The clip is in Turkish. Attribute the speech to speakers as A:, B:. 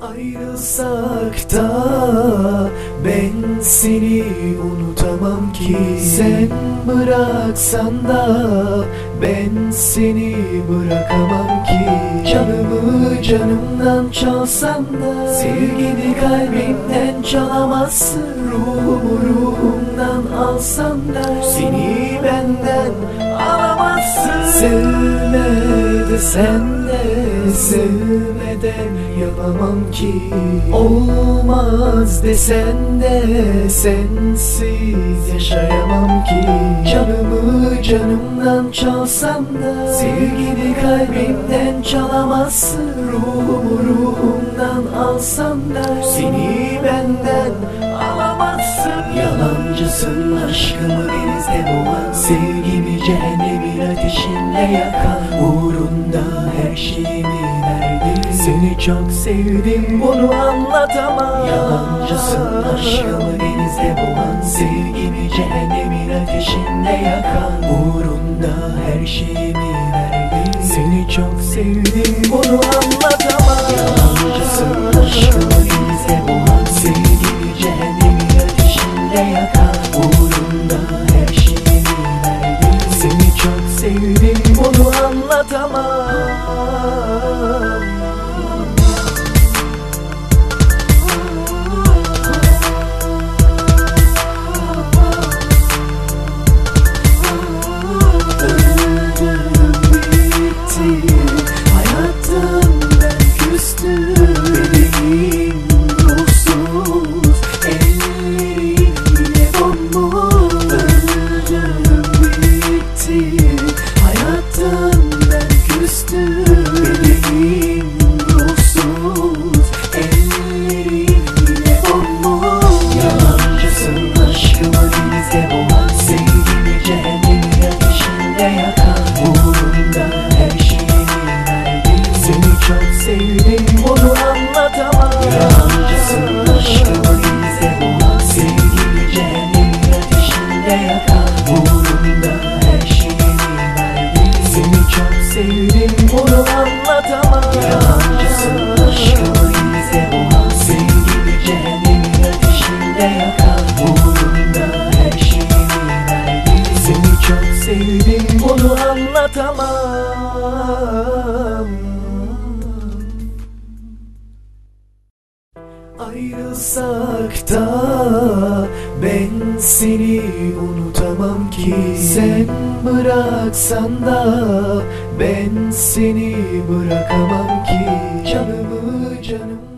A: Ayrılsak da ben seni unutamam ki. Sen bıraksan da ben seni bırakamam ki. Canımı canımdan çalsan da Sevgini kalbimden çalamazsın. Ruhumu ruhumdan alsan da Seni benden alamazsın Sevme desen de sevmeden yapamam ki. Olmaz desen de sensiz yaşayamam ki. Canımı canımdan çalsan da Sevgini kalbimden çalamazsın. Ruhumu ruhumdan alsan da Seni benden alamazsın. Yalancısın aşkımı denizde boğan çok sevdim bunu anlatamam. Yalancısın aşkımı denizde boğan Sevgimi cehennemin ateşinde yakan. Uğrunda her şeyimi verdim Seni çok sevdim bunu anlatamam. Yalancısın aşkımı denizde boğan Sevgimi cehennemin ateşinde yakan. Uğrunda her şeyimi verdim Seni çok sevdim bunu anlatamam yakan Uğrunda her şeyimi verdim Seni çok sevdim bunu anlatamam. Yalancısın aşkımı denizde boğan Sevgimi cehennemin ateşinde yakan Uğrunda her şeyimi verdim Seni çok sevdim bunu anlatamam Ayrılsak da ben seni unutamam ki. Sen bıraksan da ben seni bırakamam ki. Canımı canım